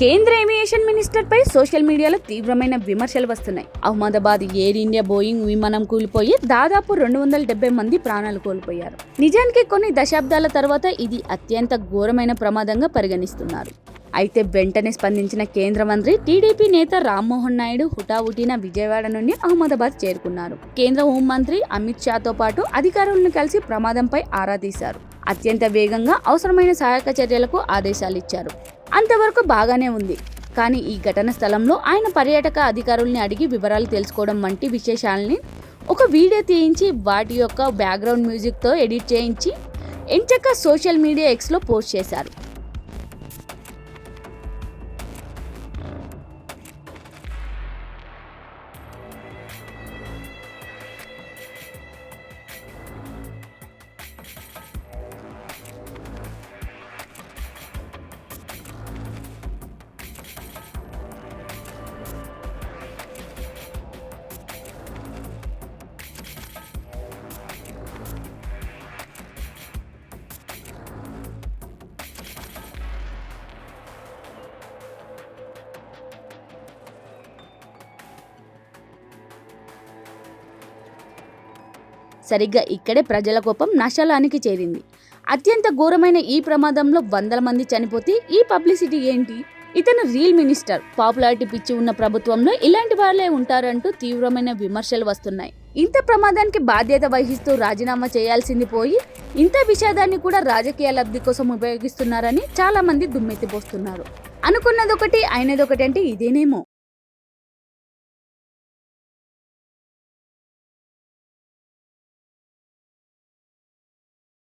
కేంద్ర aviation minister పై social మీడియాలో తీవ్రమైన విమర్శలు వస్తున్నాయి. అహ్మదాబాద్ ఎయిర్ ఇండియా బోయింగ్ విమానం కూలిపోయి దాదాపు రెండు వందల డెబ్బై మంది ప్రాణాలు కోల్పోయారు. నిజానికి కొన్ని దశాబ్దాల తర్వాత ఇది అత్యంత ఘోరమైన ప్రమాదంగా పరిగణిస్తున్నారు. అయితే వెంటనే స్పందించిన కేంద్ర మంత్రి టీడీపీ నేత రామ్మోహన్ నాయుడు హుటాహుటిన విజయవాడ నుండి అహ్మదాబాద్ చేరుకున్నారు. కేంద్ర హోంమంత్రి అమిత్ షాతో పాటు అధికారులను కలిసి ప్రమాదంపై ఆరా తీశారు. అత్యంత వేగంగా అవసరమైన సహాయక చర్యలకు ఆదేశాలు ఇచ్చారు. అంతవరకు బాగానే ఉంది. కానీ ఈ ఘటన స్థలంలో ఆయన పర్యాటక అధికారుల్ని అడిగి వివరాలు తెలుసుకోవడం వంటి విశేషాలని ఒక వీడియో తీయించి వాటి యొక్క బ్యాక్గ్రౌండ్ మ్యూజిక్తో ఎడిట్ చేయించి ఎంచక్క సోషల్ మీడియా ఎక్స్లో పోస్ట్ చేశారు. సరిగ్గా ఇక్కడే ప్రజల కోపం నశలానికి చేరింది. అత్యంత ఘోరమైన ఈ ప్రమాదంలో వందల మంది చనిపోతే ఈ పబ్లిసిటీ ఏంటి? ఇతను రియల్ మినిస్టర్. పాపులారిటీ పిచ్చి ఉన్న ప్రభుత్వంలో ఇలాంటి వాళ్ళే ఉంటారంటూ తీవ్రమైన విమర్శలు వస్తున్నాయి. ఇంత ప్రమాదానికి బాధ్యత వహిస్తూ రాజీనామా చేయాల్సింది పోయి ఇంత విషాదాన్ని కూడా రాజకీయ లబ్ధి కోసం ఉపయోగిస్తున్నారని చాలా మంది దుమ్మెత్తిపోస్తున్నారు. అనుకున్నదొకటి అయినదొకటి అంటే ఇదేనేమో.